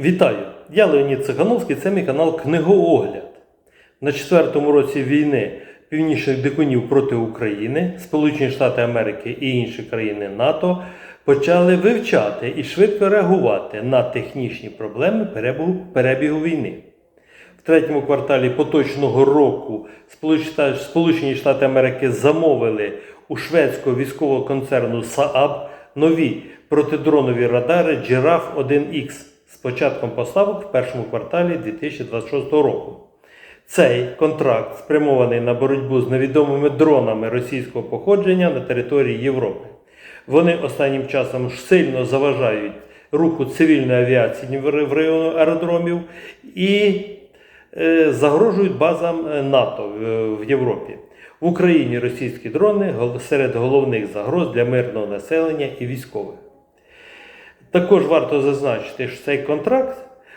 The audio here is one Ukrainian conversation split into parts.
Вітаю! Я Леонід Цихановський, це мій канал Книгоогляд. На четвертому році війни північних дикунів проти України, Сполучені Штати Америки і інші країни НАТО почали вивчати і швидко реагувати на технічні проблеми перебігу, війни. В третьому кварталі поточного року Сполучені Штати Америки замовили у шведського військового концерну Saab нові протидронові радари Giraffe 1X з початком поставок в першому кварталі 2026 року. Цей контракт спрямований на боротьбу з невідомими дронами російського походження на території Європи. Вони останнім часом сильно заважають руху цивільної авіації в району аеродромів і е, загрожують базам е, НАТО в- в Європі. В Україні російські дрони серед головних загроз для мирного населення і військових. Також варто зазначити, що цей контракт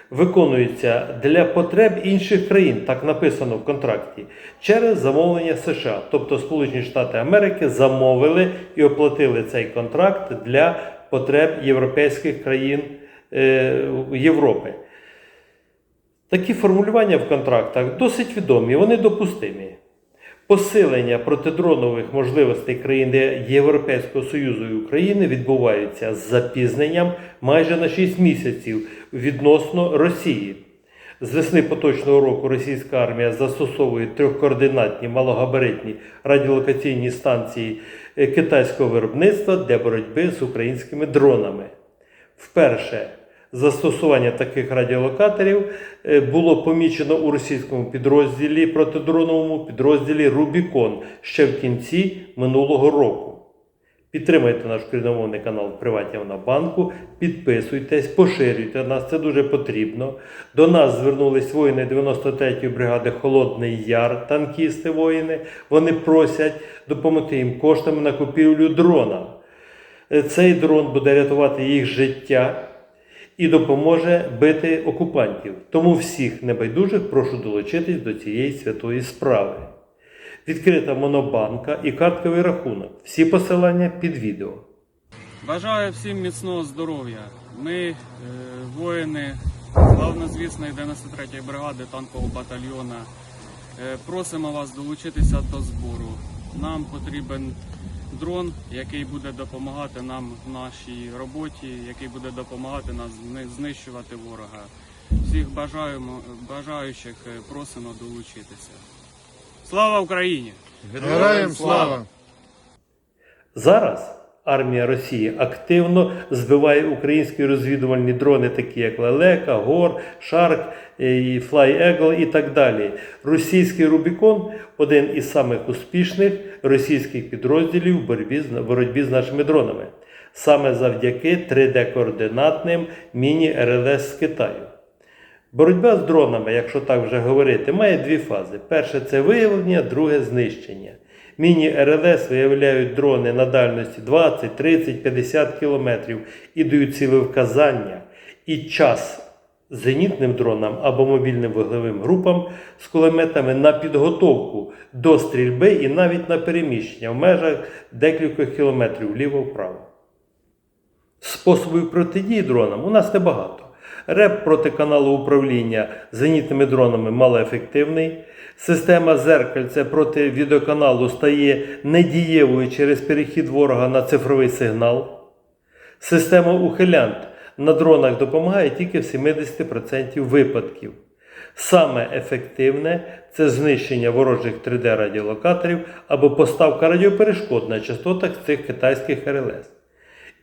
виконується для потреб інших країн, так написано в контракті, через замовлення США. Тобто Сполучені Штати Америки замовили і оплатили цей контракт для потреб європейських країн е, Європи. Такі формулювання в контрактах досить відомі, вони допустимі. Посилення протидронових можливостей країн Європейського Союзу і України відбуваються з запізненням майже на 6 місяців відносно Росії. З весни поточного року російська армія застосовує трьохкоординатні малогабаритні радіолокаційні станції китайського виробництва для боротьби з українськими дронами. Вперше застосування таких радіолокаторів е, було помічено у російському підрозділі протидроновому підрозділі Рубікон ще в кінці минулого року. Підтримайте наш україномовний канал в Приватів на банку, підписуйтесь, поширюйте нас, це дуже потрібно. До нас звернулись воїни 93-ї бригади Холодний Яр, танкісти воїни. Вони просять допомогти їм коштами на купівлю дрона. Е, Цей дрон буде рятувати їх життя і допоможе бити окупантів. Тому всіх небайдужих прошу долучитись до цієї святої справи. Відкрита монобанка і картковий рахунок. Всі посилання під відео. Бажаю всім міцного здоров'я. Ми, е, воїни славнозвісної 93-ї бригади танкового батальйона, е, просимо вас долучитися до збору. Нам потрібен дрон, який буде допомагати нам в нашій роботі, який буде допомагати нам знищувати ворога. Всіх бажаємо, бажаючих е, просимо долучитися. Слава Україні! Героям слава! Зараз армія Росії активно збиває українські розвідувальні дрони, такі як Лелека, Гор, Шарк, і Fly Eagle і так далі. Російський Рубікон один із самих успішних російських підрозділів в боротьбі боротьбі з нашими дронами. Саме завдяки 3D-координатним міні-РЛС з Китаю. Боротьба з дронами, якщо так вже говорити, має дві фази. Перше це виявлення, друге знищення. Міні-РЛС виявляють дрони на дальності 20, 30, 50 кілометрів і дають цілевказання і час зенітним дронам або мобільним вуглевим групам з кулеметами на підготовку до стрільби і навіть на переміщення в межах декількох кілометрів вліво-вправо. Способів протидії дронам у нас небагато. РЕП проти каналу управління зенітними дронами малоефективний. Система зеркальця проти відеоканалу стає недієвою через перехід ворога на цифровий сигнал. Система ухилянт на дронах допомагає тільки в 70% випадків. Саме ефективне це знищення ворожих 3D-радіолокаторів або поставка радіоперешкод на частотах цих китайських РЛС.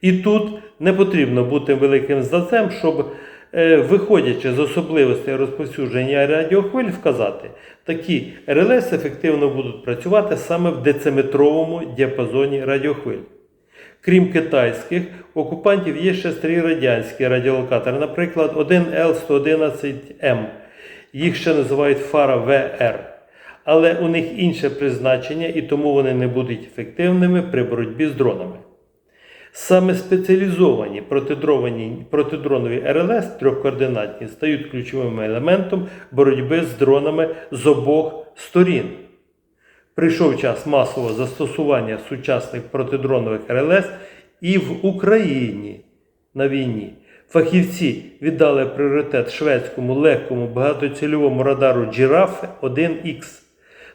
І тут не потрібно бути великим знавцем, щоб, е, виходячи з особливостей розповсюдження радіохвиль, вказати, такі РЛС ефективно будуть працювати саме в дециметровому діапазоні радіохвиль. Крім китайських, окупантів є ще старі радянські радіолокатори, наприклад, 1Л111М. Їх ще називають Фара ВР. Але у них інше призначення і тому вони не будуть ефективними при боротьбі з дронами. Саме спеціалізовані протидронові РЛС трьохкоординатні стають ключовим елементом боротьби з дронами з обох сторін. Прийшов час масового застосування сучасних протидронових РЛС і в Україні на війні. Фахівці віддали пріоритет шведському легкому багатоцільовому радару Giraffe 1X.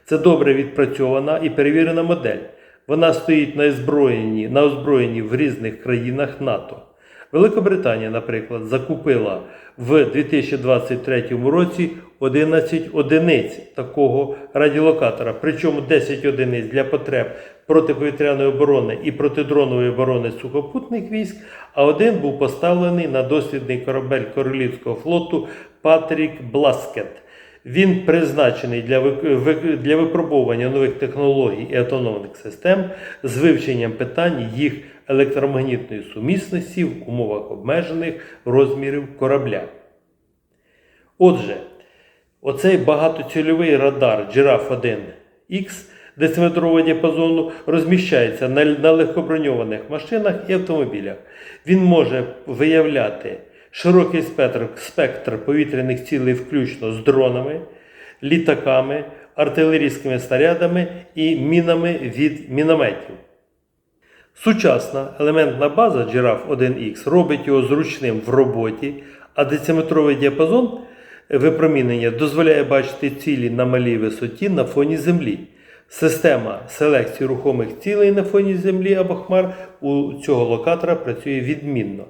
Це добре відпрацьована і перевірена модель. Вона стоїть на озброєнні, на озброєнні в різних країнах НАТО. Великобританія, наприклад, закупила в 2023 році 11 одиниць такого радіолокатора, причому 10 одиниць для потреб протиповітряної оборони і протидронової оборони сухопутних військ, а один був поставлений на дослідний корабель Королівського флоту Патрік Бласкет. Він призначений для, для випробовування нових технологій і автономних систем з вивченням питань їх електромагнітної сумісності в умовах обмежених розмірів корабля. Отже, оцей багатоцільовий радар Giraffe 1X дециметрового діапазону розміщається на, на легкоброньованих машинах і автомобілях. Він може виявляти широкий спектр, спектр повітряних цілей, включно з дронами, літаками, артилерійськими снарядами і мінами від мінометів. Сучасна елементна база Giraffe 1X робить його зручним в роботі, а дециметровий діапазон випромінення дозволяє бачити цілі на малій висоті на фоні Землі. Система селекції рухомих цілей на фоні Землі або хмар у цього локатора працює відмінно.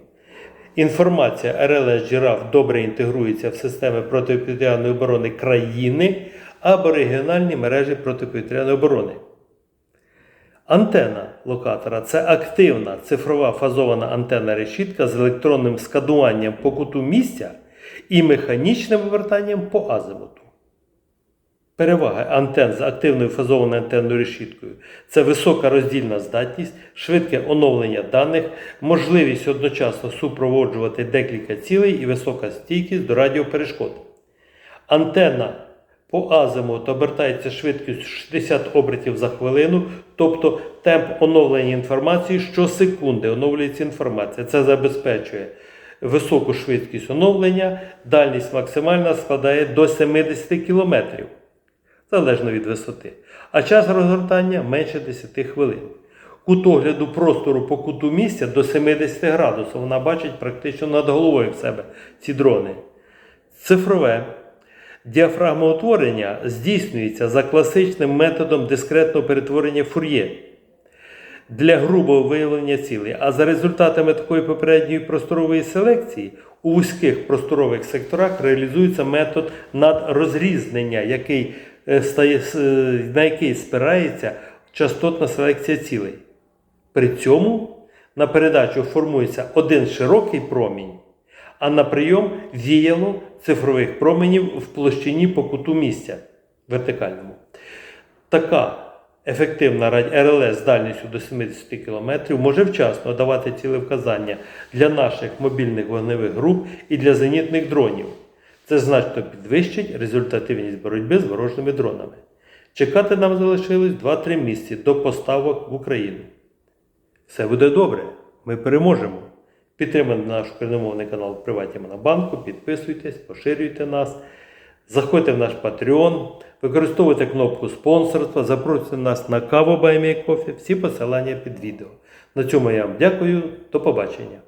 Інформація RLS Giraffe добре інтегрується в системи протиповітряної оборони країни або регіональні мережі протиповітряної оборони. Антена локатора це активна цифрова фазована антенна решітка з електронним скануванням по куту місця і механічним вивертанням по азимуту. Переваги антен з активною фазованою антенною решіткою це висока роздільна здатність, швидке оновлення даних, можливість одночасно супроводжувати декілька цілей і висока стійкість до радіоперешкод. Антенна по азимуту обертається швидкістю 60 обертів за хвилину, тобто темп оновлення інформації щосекунди оновлюється інформація. Це забезпечує високу швидкість оновлення, дальність максимальна складає до 70 км, залежно від висоти, а час розгортання менше 10 хвилин. Кут огляду простору по куту місця до 70 градусів. Вона бачить практично над головою в себе ці дрони. Цифрове діафрагмоутворення здійснюється за класичним методом дискретного перетворення фур'є для грубого виявлення цілей. А за результатами такої попередньої просторової селекції у вузьких просторових секторах реалізується метод надрозрізнення, який, е, е, на який спирається частотна селекція цілей. При цьому на передачу формується один широкий промінь, а на прийом віяло цифрових променів в площині по куту місця вертикальному. Така ефективна РЛС з дальністю до 70 км може вчасно давати цілевказання для наших мобільних вогневих груп і для зенітних дронів. Це значно підвищить результативність боротьби з ворожими дронами. Чекати нам залишилось 2-3 місяці до поставок в Україну. Все буде добре, ми переможемо. Підтримайте наш україномовний канал в Приваті Монобанку, підписуйтесь, поширюйте нас, заходьте в наш Patreon, використовуйте кнопку спонсорства, запрошуйте нас на каву Баймі Кофі, всі посилання під відео. На цьому я вам дякую, до побачення.